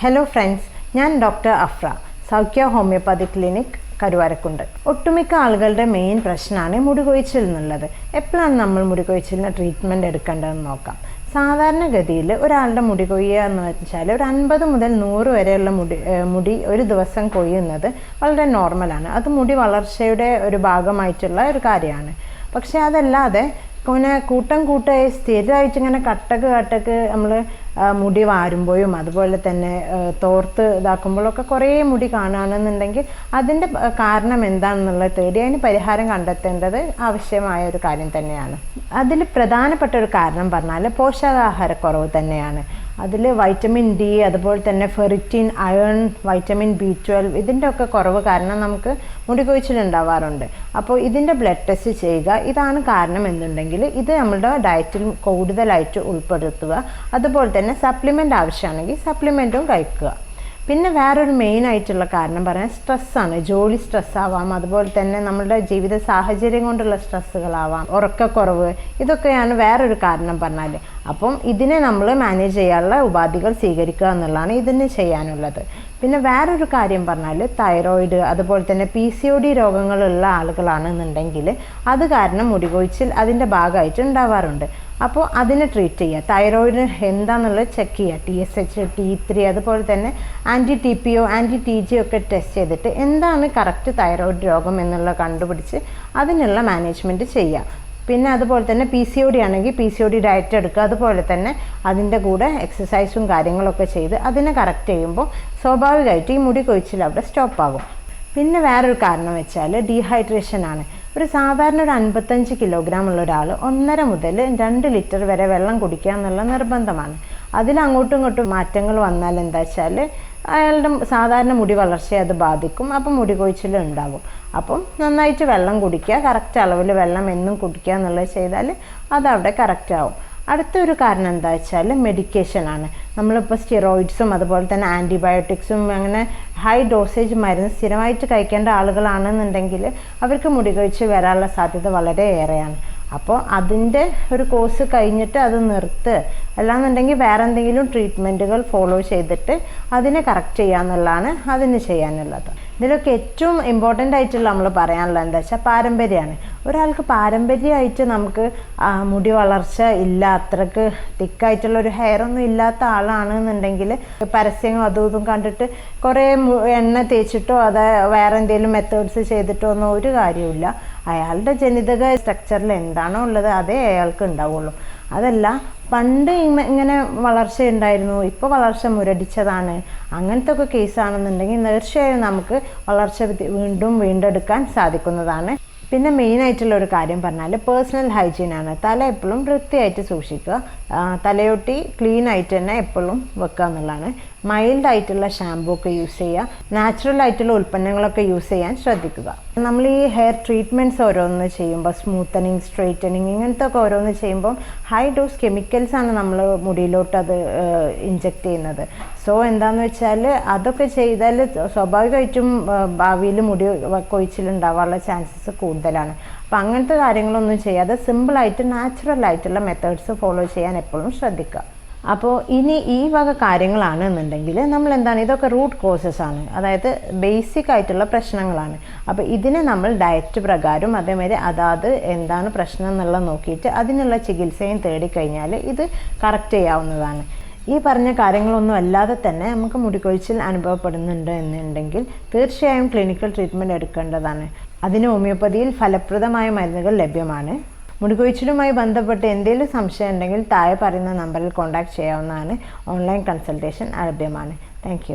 Hello friends ഞാൻ doctor Afra Saukhya homeopathy clinic Karuvarakundu. ഒട്ടുമിക്ക ആളുകളുടെ മെയിൻ പ്രശ്നമാണ് മുടി കൊഴിച്ചിൽ എന്നുള്ളത് എപ്പോഴാണ് നമ്മൾ മുടി കൊഴിച്ചിലിന് ട്രീറ്റ്മെന്റ് എടുക്കേണ്ടതെന്ന് നോക്കാം. സാധാരണഗതിയിൽ ഒരാളുടെ മുടി കൊയ്യുക എന്ന് വെച്ചാൽ ഒരു അൻപത് മുതൽ നൂറ് വരെയുള്ള മുടി മുടി ഒരു ദിവസം കൊയ്യുന്നത് വളരെ നോർമലാണ് അത് മുടി വളർച്ചയുടെ ഒരു ഭാഗമായിട്ടുള്ള ഒരു കാര്യമാണ്. പക്ഷേ അതല്ലാതെ ഇങ്ങനെ കൂട്ടം കൂട്ടായി സ്ഥിരമായിട്ട് ഇങ്ങനെ കട്ടക്ക് കട്ടക്ക് നമ്മൾ മുടി വാരുമ്പോഴും അതുപോലെ തന്നെ തോർത്ത് ഇതാക്കുമ്പോഴൊക്കെ കുറേ മുടി കാണുകയാണെന്നുണ്ടെങ്കിൽ അതിന്റെ കാരണം എന്താണെന്നുള്ളത് തേടി അതിന് പരിഹാരം കണ്ടെത്തേണ്ടത് ആവശ്യമായ ഒരു കാര്യം തന്നെയാണ്. അതിൽ പ്രധാനപ്പെട്ട ഒരു കാരണം പറഞ്ഞാൽ പോഷകാഹാരക്കുറവ് തന്നെയാണ്. അതിൽ വൈറ്റമിൻ ഡി അതുപോലെ തന്നെ ferritin iron vitamin B twelve ഇതിന്റെ ഒക്കെ കുറവ് കാരണം നമുക്ക് മുടി കൊഴിച്ചിലുണ്ടാവാറുണ്ട് അപ്പോൾ ഇതിന്റെ ബ്ലഡ് ടെസ്റ്റ് ചെയ്യുക ഇതാണ് കാരണം എന്നുണ്ടെങ്കിൽ ഇത് നമ്മുടെ ഡയറ്റിൽ കൂടുതലായിട്ട് ഉൾപ്പെടുത്തുക. അതുപോലെ തന്നെ സപ്ലിമെന്റ് ആവശ്യമാണെങ്കിൽ സപ്ലിമെന്റും കഴിക്കുക. പിന്നെ വേറൊരു മെയിൻ ആയിട്ടുള്ള കാരണം പറയാൻ സ്ട്രെസ്സാണ് ജോലി സ്ട്രെസ് ആവാം. അതുപോലെ തന്നെ നമ്മുടെ ജീവിത സാഹചര്യം കൊണ്ടുള്ള സ്ട്രെസ്സുകളാവാം ഉറക്കക്കുറവ് ഇതൊക്കെയാണ് വേറൊരു കാരണം പറഞ്ഞാൽ അപ്പം ഇതിനെ നമ്മൾ മാനേജ് ചെയ്യാനുള്ള ഉപാധികൾ സ്വീകരിക്കുക എന്നുള്ളതാണ് ഇതിന് ചെയ്യാനുള്ളത്. പിന്നെ വേറൊരു കാര്യം പറഞ്ഞാൽ തൈറോയിഡ് അതുപോലെ തന്നെ പി സി ഒ ഡി രോഗങ്ങളുള്ള ആളുകളാണെന്നുണ്ടെങ്കിൽ അത് കാരണം മുടികൊഴിച്ചിൽ അതിന്റെ ഭാഗമായിട്ട് ഉണ്ടാവാറുണ്ട്. അപ്പോൾ അതിനെ ട്രീറ്റ് ചെയ്യുക. തൈറോയിഡ് എന്താണെന്നുള്ളത് ചെക്ക് ചെയ്യുക. T S H T three അതുപോലെ തന്നെ anti T P O anti T G ഒക്കെ ടെസ്റ്റ് ചെയ്തിട്ട് എന്താണ് കറക്റ്റ് തൈറോയിഡ് രോഗം എന്നുള്ളത് കണ്ടുപിടിച്ച് അതിനുള്ള മാനേജ്മെന്റ് ചെയ്യുക. പിന്നെ അതുപോലെ തന്നെ പി സി ഒ ഡി ആണെങ്കിൽ P C O D diet എടുക്കുക. അതുപോലെ തന്നെ അതിന്റെ കൂടെ എക്സസൈസും കാര്യങ്ങളൊക്കെ ചെയ്ത് അതിനെ കറക്റ്റ് ചെയ്യുമ്പോൾ സ്വാഭാവികമായിട്ട് ഈ മുടി കൊഴിച്ചിൽ അവിടെ സ്റ്റോപ്പ് ആകും പിന്നെ വേറൊരു കാരണം വെച്ചാൽ ഡീഹൈഡ്രേഷൻ ആണ്. ഒരു സാധാരണ ഒരു അൻപത്തഞ്ച് കിലോഗ്രാം ഉള്ള ഒരാൾ ഒന്നര മുതൽ രണ്ട് ലിറ്റർ വരെ വെള്ളം കുടിക്കുക എന്നുള്ള നിർബന്ധമാണ്. അതിൽ അങ്ങോട്ടും ഇങ്ങോട്ടും മാറ്റങ്ങൾ വന്നാൽ എന്താ വെച്ചാൽ അയാളുടെ സാധാരണ മുടി വളർച്ചയെ അത് ബാധിക്കും അപ്പം മുടി കൊഴിച്ചിൽ ഉണ്ടാകും. അപ്പം നന്നായിട്ട് വെള്ളം കുടിക്കുക കറക്റ്റ് അളവിൽ വെള്ളം എന്നും കുടിക്കുക എന്നുള്ളത് ചെയ്താൽ അതവിടെ കറക്റ്റ് ആവും. അടുത്തൊരു കാരണം എന്താ വെച്ചാൽ മെഡിക്കേഷനാണ് നമ്മളിപ്പോൾ സ്റ്റിറോയിഡ്സും അതുപോലെ തന്നെ ആന്റിബയോട്ടിക്സും അങ്ങനെ ഹൈ ഡോസേജ് മരുന്ന് സ്ഥിരമായിട്ട് കഴിക്കേണ്ട ആളുകളാണെന്നുണ്ടെങ്കിൽ അവർക്ക് മുടി കൊഴിച്ച് വരാനുള്ള സാധ്യത വളരെ ഏറെയാണ് അപ്പോൾ അതിന്റെ ഒരു കോഴ്സ് കഴിഞ്ഞിട്ട് അത് നിർത്ത്. അല്ലാന്നുണ്ടെങ്കിൽ വേറെ എന്തെങ്കിലും ട്രീറ്റ്മെന്റുകൾ ഫോളോ ചെയ്തിട്ട് അതിനെ കറക്റ്റ് ചെയ്യുക എന്നുള്ളതാണ് അതിന് ചെയ്യാനുള്ളത്. ഇതിലൊക്കെ ഏറ്റവും ഇമ്പോർട്ടന്റ് ആയിട്ടുള്ള നമ്മൾ പറയാനുള്ളത് എന്താ വെച്ചാൽ പാരമ്പര്യമാണ് ഒരാൾക്ക് പാരമ്പര്യമായിട്ട് നമുക്ക് മുടി വളർച്ച ഇല്ല അത്രയ്ക്ക് തിക്കായിട്ടുള്ള ഒരു ഹെയർ ഒന്നും ഇല്ലാത്ത ആളാണെന്നുണ്ടെങ്കിൽ പരസ്യങ്ങളും അതും ഇതും കണ്ടിട്ട് കുറേ എണ്ണ തേച്ചിട്ടോ അത് വേറെ എന്തെങ്കിലും മെത്തേഡ്സ് ചെയ്തിട്ടോ ഒന്നും ഒരു കാര്യമില്ല അയാളുടെ ജനിതക സ്ട്രക്ചറിൽ എന്താണോ ഉള്ളത് അതേ അയാൾക്ക് ഉണ്ടാവുള്ളൂ. അതല്ല പണ്ട് ഇങ്ങ- ഇങ്ങനെ വളർച്ച ഉണ്ടായിരുന്നു ഇപ്പോൾ വളർച്ച മുരടിച്ചതാണ്. അങ്ങനത്തെ ഒക്കെ കേസാണെന്നുണ്ടെങ്കിൽ തീർച്ചയായും നമുക്ക് വളർച്ച വീണ്ടും വീണ്ടെടുക്കാൻ സാധിക്കുന്നതാണ്. പിന്നെ മെയിനായിട്ടുള്ള ഒരു കാര്യം പറഞ്ഞാൽ പേഴ്സണൽ ഹൈജീൻ ആണ്. തല എപ്പോഴും വൃത്തിയായിട്ട് സൂക്ഷിക്കുക. തലയൊട്ടി ക്ലീൻ ആയിട്ട് തന്നെ എപ്പോഴും വെക്കുക എന്നുള്ളതാണ്. മൈൽഡ് ആയിട്ടുള്ള ഷാമ്പൂ ഒക്കെ യൂസ് ചെയ്യുക. നാച്ചുറൽ ആയിട്ടുള്ള ഉൽപ്പന്നങ്ങളൊക്കെ യൂസ് ചെയ്യാൻ ശ്രദ്ധിക്കുക. നമ്മൾ ഈ ഹെയർ ട്രീറ്റ്മെന്റ്സ് ഓരോന്ന് ചെയ്യുമ്പോൾ സ്മൂത്തനിങ് സ്ട്രെയിറ്റനിങ് ഇങ്ങനത്തെ ഒക്കെ ഓരോന്ന് ചെയ്യുമ്പോൾ ഹൈ ഡോസ് കെമിക്കൽസ് ആണ് നമ്മൾ മുടിയിലോട്ട് അത് ഇഞ്ചെക്ട് ചെയ്യുന്നത്. സോ എന്താണെന്ന് വെച്ചാൽ അതൊക്കെ ചെയ്താൽ സ്വാഭാവികമായിട്ടും ഭാവിയിൽ മുടി കൊഴിച്ചിലുണ്ടാവാനുള്ള ചാൻസസ് കൂടുതലാണ്. അപ്പം അങ്ങനത്തെ കാര്യങ്ങളൊന്നും ചെയ്യാതെ സിമ്പിളായിട്ട് നാച്ചുറൽ ആയിട്ടുള്ള മെത്തേഡ്സ് ഫോളോ ചെയ്യാൻ എപ്പോഴും ശ്രദ്ധിക്കുക. അപ്പോൾ ഇനി ഈ വക കാര്യങ്ങളാണ് എന്നുണ്ടെങ്കിൽ നമ്മൾ എന്താണ് ഇതൊക്കെ റൂട്ട് കോസസ് ആണ്. അതായത് ബേസിക് ആയിട്ടുള്ള പ്രശ്നങ്ങളാണ്. അപ്പോൾ ഇതിനെ നമ്മൾ ഡയറ്റ് പ്രകാരം അതേമാതിരി അതാത് എന്താണ് പ്രശ്നം എന്നുള്ളത് നോക്കിയിട്ട് അതിനുള്ള ചികിത്സയും തേടിക്കഴിഞ്ഞാൽ ഇത് കറക്റ്റ് ചെയ്യാവുന്നതാണ്. ഈ പറഞ്ഞ കാര്യങ്ങളൊന്നും അല്ലാതെ തന്നെ നമുക്ക് മുടികൊഴിച്ചിൽ അനുഭവപ്പെടുന്നുണ്ട് എന്നുണ്ടെങ്കിൽ തീർച്ചയായും ക്ലിനിക്കൽ ട്രീറ്റ്മെന്റ് എടുക്കേണ്ടതാണ്. അതിന് ഹോമിയോപ്പതിയിൽ ഫലപ്രദമായ മരുന്നുകൾ ലഭ്യമാണ്. മുടികൊഴിച്ചിലുമായി ബന്ധപ്പെട്ട് എന്തെങ്കിലും സംശയം ഉണ്ടെങ്കിൽ താഴെ പറയുന്ന നമ്പറിൽ കോൺടാക്ട് ചെയ്യാവുന്നതാണ്. ഓൺലൈൻ കൺസൾട്ടേഷൻ ലഭ്യമാണ്. താങ്ക്